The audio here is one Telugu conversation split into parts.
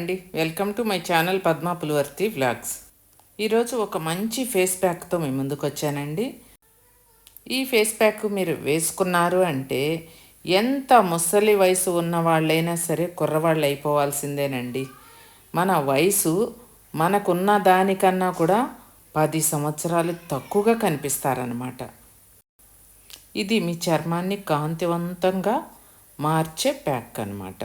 అండి. Welcome to my channel Padma Pulivarthi vlogs ఈరోజు ఒక మంచి ఫేస్ ప్యాక్తో మీ ముందుకు వచ్చానండి. ఈ ఫేస్ ప్యాక్ మీరు వేసుకున్నారు అంటే ఎంత ముసలి వయసు ఉన్న వాళ్ళైనా సరే కుర్రవాళ్ళు అయిపోవాల్సిందేనండి. మన వయసు మనకున్న దానికన్నా కూడా పది సంవత్సరాలు తక్కువగా కనిపిస్తారనమాట ఇది మీ చర్మాన్ని కాంతివంతంగా మార్చే ప్యాక్ అనమాట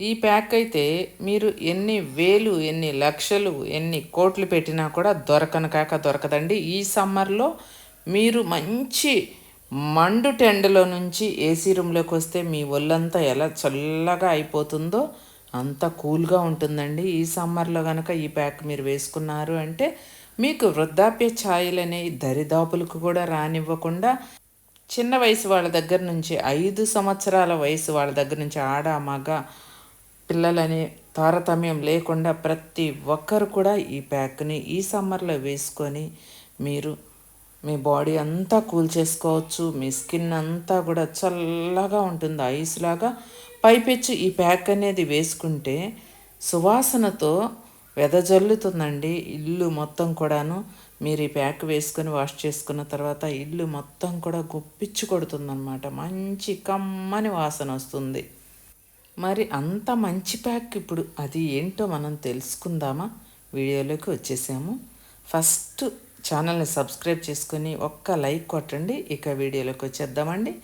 ఈ ప్యాక్ అయితే మీరు ఎన్ని వేలు ఎన్ని లక్షలు ఎన్ని కోట్లు పెట్టినా కూడా దొరకను కాక దొరకదండి. ఈ సమ్మర్లో మీరు మంచి మండు టెండలో నుంచి ఏసీ రూమ్లోకి వస్తే మీ ఒళ్ళంతా ఎలా చల్లగా అయిపోతుందో అంత కూల్గా ఉంటుందండి. ఈ సమ్మర్లో కనుక ఈ ప్యాక్ మీరు వేసుకున్నారు అంటే మీకు వృద్ధాప్య ఛాయలు అనేవి దరిదాపులకు కూడా రానివ్వకుండా చిన్న వయసు వాళ్ళ దగ్గర నుంచి ఐదు సంవత్సరాల వయసు వాళ్ళ దగ్గర నుంచి ఆడ మగ పిల్లలని తారతమ్యం లేకుండా ప్రతి ఒక్కరు కూడా ఈ ప్యాక్ని ఈ సమ్మర్లో వేసుకొని మీరు మీ బాడీ అంతా కూల్ చేసుకోవచ్చు మీ స్కిన్ అంతా కూడా చల్లగా ఉంటుంది ఐస్ లాగా. పైపెచ్చి ఈ ప్యాక్ అనేది వేసుకుంటే సువాసనతో వెదజల్లుతుందండి ఇల్లు మొత్తం కూడాను. మీరు ఈ ప్యాక్ వేసుకొని వాష్ చేసుకున్న తర్వాత ఇల్లు మొత్తం కూడా గుప్పిచ్చు కొడుతుందన్నమాట. మంచి కమ్మని వాసన వస్తుంది. మరి అంత మంచి ప్యాక్ ఇప్పుడు అది ఏంటో మనం తెలుసుకుందామా? వీడియోలోకి వచ్చేసాము. ఫస్ట్ ఛానల్ని సబ్స్క్రైబ్ చేసుకొని ఒక్క లైక్ కొట్టండి. ఇక వీడియోలోకి వచ్చేద్దామండి.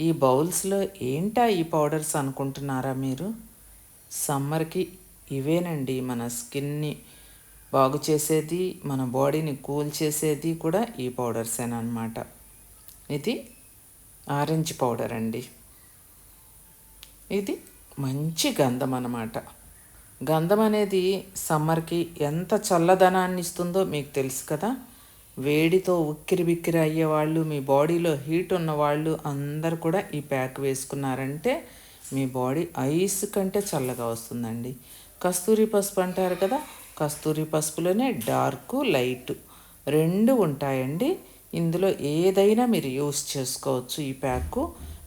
ఈ బౌల్స్లో ఏంటా ఈ పౌడర్స్ అనుకుంటున్నారా మీరు? సమ్మర్కి ఇవేనండి. మన స్కిన్ని బాగు చేసేది మన బాడీని కూల్ చేసేది కూడా ఈ పౌడర్సేనమాట ఇది ఆరెంజ్ పౌడర్ అండి. ఇది మంచి గంధం అన్నమాట గంధం అనేది సమ్మర్కి ఎంత చల్లదనాన్ని ఇస్తుందో మీకు తెలుసు కదా. వేడితో ఉక్కిరి బిక్కిరి అయ్యేవాళ్ళు మీ బాడీలో హీట్ ఉన్న వాళ్ళు అందరు కూడా ఈ ప్యాక్ వేసుకున్నారంటే మీ బాడీ ఐస్ కంటే చల్లగా వస్తుందండి. కస్తూరి పసుపు అంటారు కదా కస్తూరి పసుపులోనే డార్క్ లైట్ రెండు ఉంటాయండి. ఇందులో ఏదైనా మీరు యూస్ చేసుకోవచ్చు ఈ ప్యాక్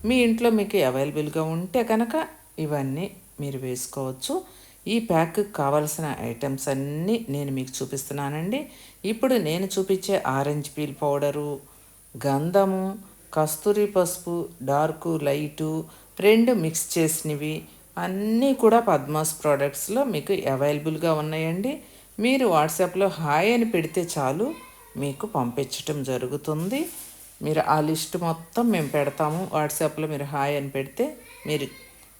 మీ ఇంట్లో మీకు అవైలబుల్గా ఉంటే కనుక ఇవన్నీ మీరు వేసుకోవచ్చు. ఈ ప్యాక్కి కావలసిన ఐటమ్స్ అన్నీ నేను మీకు చూపిస్తున్నానండి. ఇప్పుడు నేను చూపించే ఆరెంజ్ పీల్ పౌడరు గంధము కస్తూరి పసుపు డార్కు లైటు రెండు మిక్స్ చేసినవి. అన్నీ కూడా పద్మాస్ ప్రోడక్ట్స్లో మీకు అవైలబుల్గా ఉన్నాయండి. మీరు వాట్సాప్లో హాయ్ అని పెడితే చాలు మీకు పంపించటం జరుగుతుంది. మీరు ఆ లిస్ట్ మొత్తం మేము పెడతాము. వాట్సాప్లో మీరు హాయ్ అని పెడితే మీరు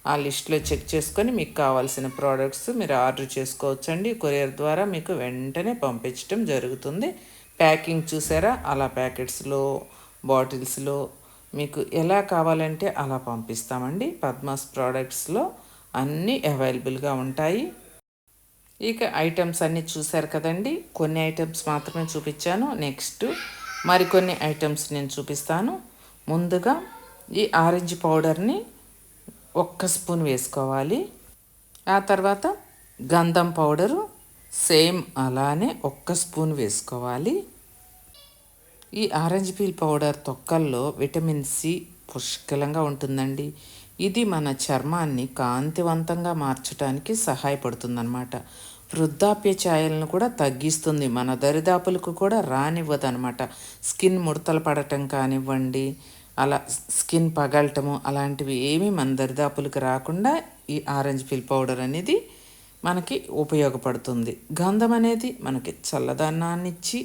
ఆ లిస్ట్లో చెక్ చేసుకొని మీకు కావాల్సిన ప్రోడక్ట్స్ మీరు ఆర్డర్ చేసుకోవచ్చండి. కొరియర్ ద్వారా మీకు వెంటనే పంపించడం జరుగుతుంది. ప్యాకింగ్ చూసారా? అలా ప్యాకెట్స్లో బాటిల్స్లో మీకు ఎలా కావాలంటే అలా పంపిస్తామండి. పద్మాస్ ప్రోడక్ట్స్లో అన్నీ అవైలబుల్గా ఉంటాయి. ఇక ఐటమ్స్ అన్నీ చూశారు కదండి. కొన్ని ఐటమ్స్ మాత్రమే చూపించాను. నెక్స్ట్ మరికొన్ని ఐటమ్స్ నేను చూపిస్తాను. ముందుగా ఈ ఆరెంజ్ పౌడర్ని ఒక్క స్పూన్ వేసుకోవాలి. ఆ తర్వాత గంధం పౌడరు సేమ్ అలానే ఒక్క స్పూన్ వేసుకోవాలి. ఈ ఆరెంజ్ పీల్ పౌడర్ తొక్కల్లో విటమిన్ సి పుష్కలంగా ఉంటుందండి. ఇది మన చర్మాన్ని కాంతివంతంగా మార్చడానికి సహాయపడుతుందన్నమాట. వృద్ధాప్య ఛాయలను కూడా తగ్గిస్తుంది. మన దరిదాపులకు కూడా రానివ్వదు అనమాట స్కిన్ ముడతలు పడటం కానివ్వండి అలా స్కిన్ పగలటము అలాంటివి ఏమీ మన దరిదాపులకు రాకుండా ఈ ఆరెంజ్ పిల్ పౌడర్ అనేది మనకి ఉపయోగపడుతుంది. గంధం అనేది మనకి చల్లదనాన్నిచ్చి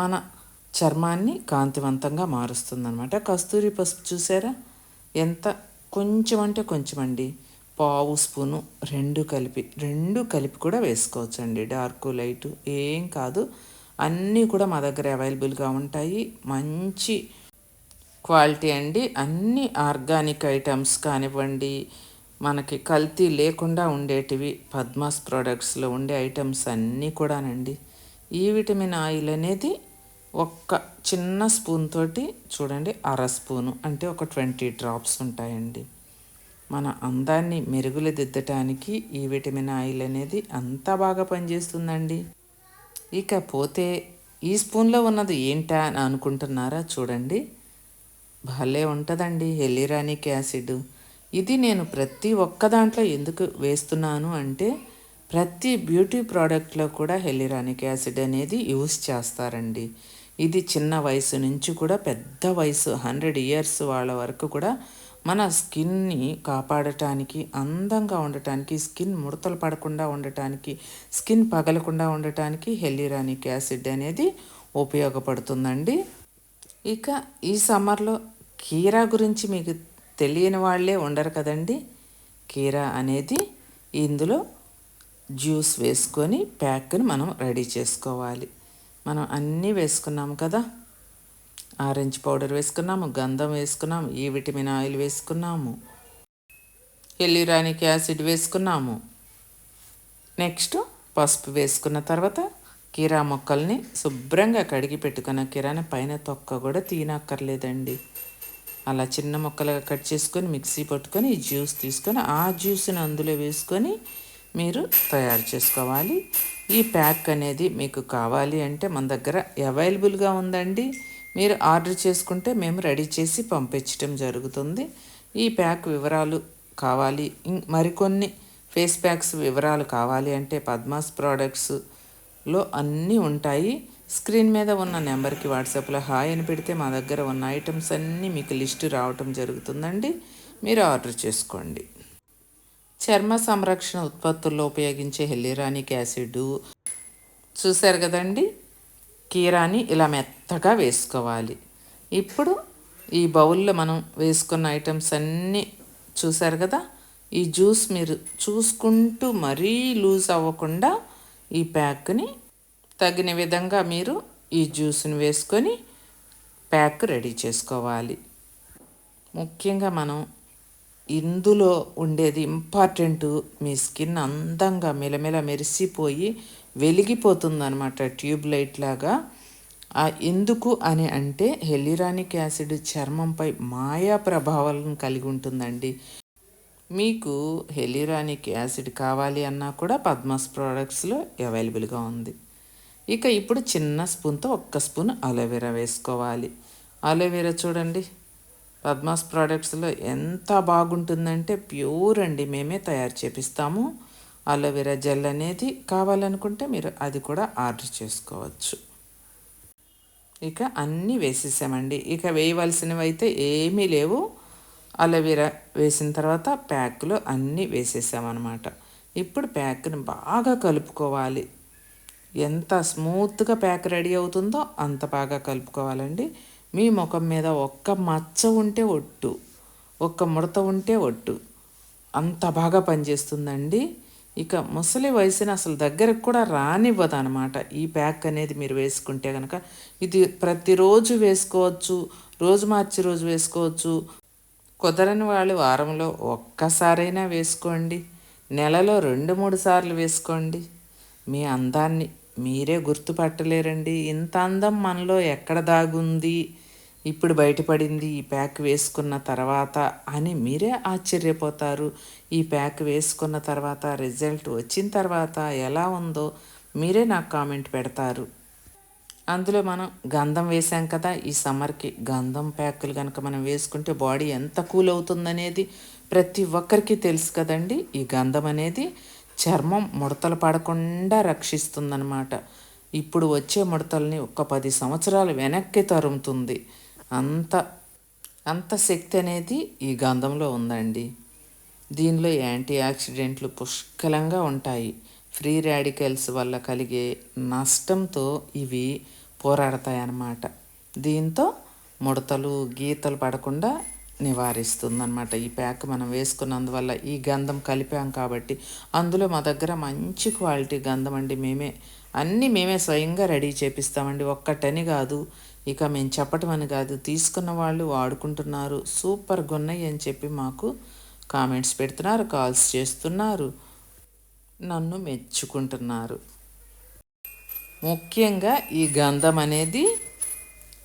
మన చర్మాన్ని కాంతివంతంగా మారుస్తుంది అనమాట కస్తూరి పసుపు చూసారా? ఎంత కొంచెం అంటే కొంచెం అండి. పావు స్పూను రెండు కలిపి రెండు కలిపి కూడా వేసుకోవచ్చు అండి డార్క్ లైట్ ఏం కాదు. అన్నీ కూడా మా దగ్గర అవైలబుల్గా ఉంటాయి. మంచి క్వాలిటీ అండి. అన్ని ఆర్గానిక్ ఐటమ్స్ కానివ్వండి మనకి కల్తీ లేకుండా ఉండేటివి పద్మాస్ ప్రోడక్ట్స్లో ఉండే ఐటమ్స్ అన్నీ కూడానండి. ఈ విటమిన్ ఆయిల్ అనేది ఒక్క చిన్న స్పూన్ తోటి చూడండి అర స్పూను అంటే ఒక ట్వంటీ డ్రాప్స్ ఉంటాయండి. మన అందాన్ని మెరుగులుదిద్దటానికి ఈ విటమిన్ ఆయిల్ అనేది అంత బాగా పనిచేస్తుందండి. ఇకపోతే ఈ స్పూన్లో ఉన్నది ఏంటా అని అనుకుంటున్నారా చూడండి. భలే ఉంటుందండి హెలిరానిక్ యాసిడ్. ఇది నేను ప్రతి ఒక్క దాంట్లో ఎందుకు వేస్తున్నాను అంటే ప్రతి బ్యూటీ ప్రోడక్ట్లో కూడా హెలిరానిక్ యాసిడ్ అనేది యూస్ చేస్తారండి. ఇది చిన్న వయసు నుంచి కూడా పెద్ద వయసు హండ్రెడ్ ఇయర్స్ వాళ్ళ వరకు కూడా మన స్కిన్ని కాపాడటానికి అందంగా ఉండటానికి స్కిన్ ముడతలు పడకుండా ఉండటానికి స్కిన్ పగలకుండా ఉండటానికి హెలిరానిక్ యాసిడ్ అనేది ఉపయోగపడుతుందండి. ఇక ఈ సమ్మర్లో కీరా గురించి మీకు తెలియని వాళ్ళే ఉండరు కదండి. కీరా అనేది ఇందులో జ్యూస్ వేసుకొని ప్యాక్ని మనం రెడీ చేసుకోవాలి. మనం అన్నీ వేసుకున్నాము కదా. ఆరెంజ్ పౌడర్ వేసుకున్నాము గంధం వేసుకున్నాము ఈ విటమిన్ ఆయిల్ వేసుకున్నాము ఎల్లిరానిక్ యాసిడ్ వేసుకున్నాము. నెక్స్ట్ పసుపు వేసుకున్న తర్వాత కీరా మొక్కల్ని శుభ్రంగా కడిగి పెట్టుకున్న కీరాని పైన తొక్క కూడా తీనక్కర్లేదండి. అలా చిన్న ముక్కలుగా కట్ చేసుకొని మిక్సీ పట్టుకొని ఈ జ్యూస్ తీసుకొని ఆ జ్యూస్ని అందులో వేసుకొని మీరు తయారు చేసుకోవాలి. ఈ ప్యాక్ అనేది మీకు కావాలి అంటే మన దగ్గర అవైలబుల్గా ఉందండి. మీరు ఆర్డర్ చేసుకుంటే మేము రెడీ చేసి పంపించడం జరుగుతుంది. ఈ ప్యాక్ వివరాలు కావాలి. మరికొన్ని ఫేస్ ప్యాక్స్ వివరాలు కావాలి అంటే పద్మాస్ ప్రోడక్ట్స్లో అన్నీ ఉంటాయి. స్క్రీన్ మీద ఉన్న నెంబర్కి వాట్సాప్లో హాయ్ అని పెడితే మా దగ్గర ఉన్న ఐటమ్స్ అన్నీ మీకు లిస్టు రావటం జరుగుతుందండి. మీరు ఆర్డర్ చేసుకోండి. చర్మ సంరక్షణ ఉత్పత్తుల్లో ఉపయోగించే హెల్లిరానిక్ యాసిడ్ చూశారు కదండి? కీరాని ఇలా మెత్తగా వేసుకోవాలి. ఇప్పుడు ఈ బౌల్లో మనం వేసుకున్న ఐటమ్స్ అన్నీ చూశారు కదా? ఈ జ్యూస్ మీరు చూసుకుంటూ మరీ లూజ్ అవ్వకుండా ఈ ప్యాక్ని తగిన విధంగా మీరు ఈ జ్యూస్ని వేసుకొని ప్యాక్ రెడీ చేసుకోవాలి. ముఖ్యంగా మనం ఇందులో ఉండేది ఇంపార్టెంట్ మీ స్కిన్ అందంగా మెలమెల మెరిసిపోయి వెలిగిపోతుందనమాట ట్యూబ్ లైట్ లాగా. ఎందుకు అని అంటే హెలిరానిక్ యాసిడ్ చర్మంపై మాయా ప్రభావాలను కలిగి ఉంటుందండి. మీకు హెలిరానిక్ యాసిడ్ కావాలి అన్నా కూడా పద్మాస్ ప్రోడక్ట్స్లో అవైలబుల్గా ఉంది. ఇక ఇప్పుడు చిన్న స్పూన్తో ఒక్క స్పూన్ అలోవెరా వేసుకోవాలి. అలోవెరా చూడండి. పద్మాస్ ప్రోడక్ట్స్లో ఎంత బాగుంటుందంటే ప్యూర్ అండి. మేమే తయారు చేపిస్తాము. అలోవెరా జెల్ అనేది కావాలనుకుంటే మీరు అది కూడా ఆర్డర్ చేసుకోవచ్చు. ఇక అన్నీ వేసేసామండి. ఇక వేయవలసినవి అయితే ఏమీ లేవు. అలోవెరా వేసిన తర్వాత ప్యాక్లో అన్నీ వేసేసామన్నమాట. ఇప్పుడు ప్యాక్ని బాగా కలుపుకోవాలి. ఎంత స్మూత్గా ప్యాక్ రెడీ అవుతుందో అంత బాగా కలుపుకోవాలండి. మీ ముఖం మీద ఒక్క మచ్చ ఉంటే ఒట్టు ఒక్క ముడత ఉంటే ఒట్టు. అంత బాగా పనిచేస్తుందండి. ఇక ముసలి వయసుని అసలు దగ్గరకు కూడా రానివ్వదు అనమాట ఈ ప్యాక్ అనేది మీరు వేసుకుంటే కనుక ఇది ప్రతిరోజు వేసుకోవచ్చు రోజు మార్చి రోజు వేసుకోవచ్చు. కుదరని వాళ్ళు వారంలో ఒక్కసారైనా వేసుకోండి. నెలలో రెండు మూడు సార్లు వేసుకోండి. మీ అందాన్ని మీరే గుర్తుపట్టలేరండి. ఇంత అందం మనలో ఎక్కడ దాగుంది? ఇప్పుడు బయటపడింది ఈ ప్యాక్ వేసుకున్న తర్వాత అని మీరే ఆశ్చర్యపోతారు. ఈ ప్యాక్ వేసుకున్న తర్వాత రిజల్ట్ వచ్చిన తర్వాత ఎలా ఉందో మీరే నాకు కామెంట్ పెడతారు. అందులో మనం గంధం వేసాం కదా ఈ సమ్మర్కి గంధం ప్యాకులు కనుక మనం వేసుకుంటే బాడీ ఎంత కూల్ అవుతుందనేది ప్రతి ఒక్కరికి తెలుసు కదండి. ఈ గంధం అనేది చర్మం ముడతలు పడకుండా రక్షిస్తుందన్నమాట. ఇప్పుడు వచ్చే ముడతల్ని ఒక పది సంవత్సరాలు వెనక్కి తరుముతుంది. అంత అంత శక్తి అనేది ఈ గంధంలో ఉందండి. దీనిలో యాంటీ ఆక్సిడెంట్లు పుష్కలంగా ఉంటాయి. ఫ్రీ రాడికల్స్ వల్ల కలిగే నష్టంతో ఇవి పోరాడతాయన్నమాట. దీంతో ముడతలు గీతలు పడకుండా నివారిస్తుందన్నమాట. ఈ ప్యాక్ మనం వేసుకున్నందువల్ల ఈ గంధం కలిపాం కాబట్టి అందులో మా దగ్గర మంచి క్వాలిటీ గంధం అండి. మేమే అన్నీ మేమే స్వయంగా రెడీ చేపిస్తామండి. ఒక్కటని కాదు ఇక మేము చెప్పటం అని కాదు. తీసుకున్న వాళ్ళు వాడుకుంటున్నారు. సూపర్ గున్నాయి అని చెప్పి మాకు కామెంట్స్ పెడుతున్నారు కాల్స్ చేస్తున్నారు. నన్ను మెచ్చుకుంటున్నారు. ముఖ్యంగా ఈ గంధం అనేది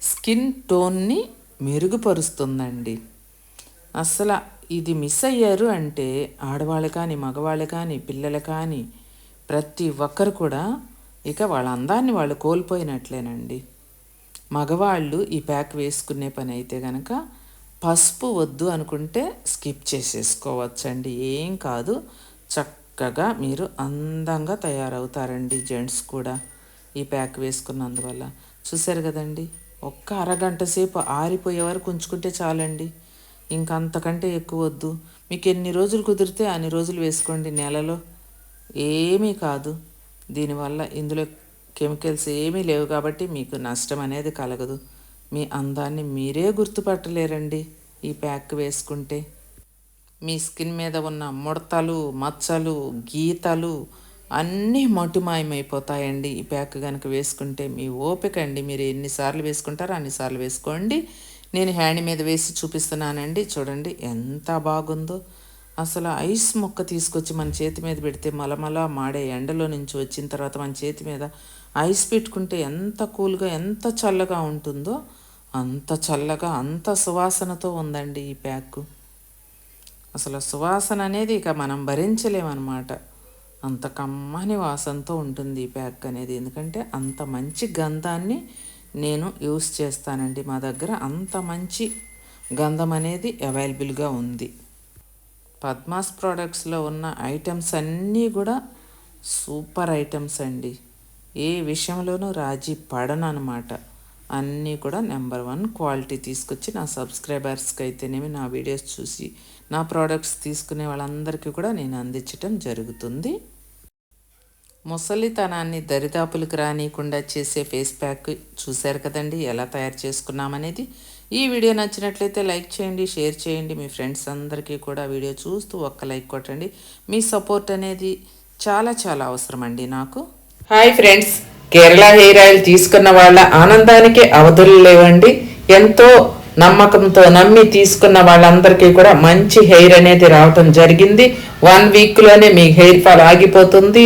స్కిన్ టోన్ని మెరుగుపరుస్తుందండి. అసలు ఇది మిస్ అయ్యారు అంటే ఆడవాళ్ళు కానీ మగవాళ్ళు కానీ పిల్లలు కానీ ప్రతి ఒక్కరు కూడా ఇక వాళ్ళ అందాన్ని వాళ్ళు కోల్పోయినట్లేనండి. మగవాళ్ళు ఈ ప్యాక్ వేసుకునే పని అయితే కనుక పసుపు వద్దు అనుకుంటే స్కిప్ చేసేసుకోవచ్చండి. ఏం కాదు చక్కగా మీరు అందంగా తయారవుతారండి జెంట్స్ కూడా ఈ ప్యాక్ వేసుకున్నందువల్ల. చూశారు కదండి ఒక్క అరగంట సేపు ఆరిపోయే వరకు ఉంచుకుంటే చాలండి. ఇంకా అంతకంటే ఎక్కువ వద్దు. మీకు ఎన్ని రోజులు కుదిరితే అన్ని రోజులు వేసుకోండి నెలలో. ఏమీ కాదు. దీనివల్ల ఇందులో కెమికల్స్ ఏమీ లేవు కాబట్టి మీకు నష్టం అనేది కలగదు. మీ అందాన్ని మీరే గుర్తుపట్టలేరండి ఈ ప్యాక్ వేసుకుంటే. మీ స్కిన్ మీద ఉన్న ముడతలు మచ్చలు గీతలు అన్నీ మటుమాయమైపోతాయండి. ఈ ప్యాక్ కనుక వేసుకుంటే మీ ఓపిక అండి. మీరు ఎన్నిసార్లు వేసుకుంటారో అన్నిసార్లు వేసుకోండి. నేను హ్యాండ్ మీద వేసి చూపిస్తున్నానండి. చూడండి ఎంత బాగుందో. అసలు ఐస్ మొక్క తీసుకొచ్చి మన చేతి మీద పెడితే మలమల మాడే ఎండలో నుంచి వచ్చిన తర్వాత మన చేతి మీద ఐస్ పెట్టుకుంటే ఎంత కూల్గా ఎంత చల్లగా ఉంటుందో. అంత చల్లగా అంత సువాసనతో ఉందండి ఈ ప్యాక్. అసలు సువాసన అనేది ఇక మనం భరించలేమన్నమాట. అంత కమ్మని వాసనతో ఉంటుంది ఈ ప్యాక్ అనేది. ఎందుకంటే అంత మంచి గంధాన్ని నేను యూస్ చేస్తానండి మా దగ్గర. అంత మంచి గంధం అనేది అవైలబుల్గా ఉంది. పద్మాస్ ప్రోడక్ట్స్లో ఉన్న ఐటమ్స్ అన్నీ కూడా సూపర్ ఐటమ్స్ అండి. ఏ విషయంలోనూ రాజీ పడను అనమాట అన్నీ కూడా నెంబర్ వన్ క్వాలిటీ తీసుకొచ్చి నా సబ్స్క్రైబర్స్కి అయితేనేమి నా వీడియోస్ చూసి నా ప్రోడక్ట్స్ తీసుకునే వాళ్ళందరికీ కూడా నేను అందించటం జరుగుతుంది. ముసలితనాన్ని దరిదాపులకు రానియకుండా చేసే ఫేస్ ప్యాక్ చూశారు కదండి. ఎలా తయారు చేసుకున్నామనేది. ఈ వీడియో నచ్చినట్లయితే లైక్ చేయండి షేర్ చేయండి. మీ ఫ్రెండ్స్ అందరికీ కూడా వీడియో చూస్తూ ఒక్క లైక్ కొట్టండి. మీ సపోర్ట్ అనేది చాలా చాలా అవసరం అండి నాకు. Hi friends. Kerala hair oil తీసుకున్న వాళ్ళ ఆనందానికి అవధులు లేవండి. ఎంతో నమ్మకంతో నమ్మి తీసుకున్న వాళ్ళందరికీ కూడా మంచి హెయిర్ అనేది రావటం జరిగింది. వన్ వీక్లోనే మీ హెయిర్ ఫాల్ ఆగిపోతుంది.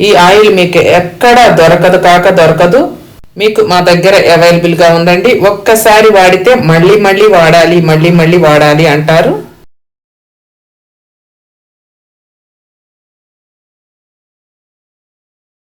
ఈ ఆయిల్ మీకు ఎక్కడ దొరకదు కాక దొరకదు. మీకు మా దగ్గర అవైలబుల్గా ఉందండి. ఒక్కసారి వాడితే మళ్ళీ మళ్ళీ వాడాలి మళ్ళీ మళ్ళీ వాడాలి అంటారు.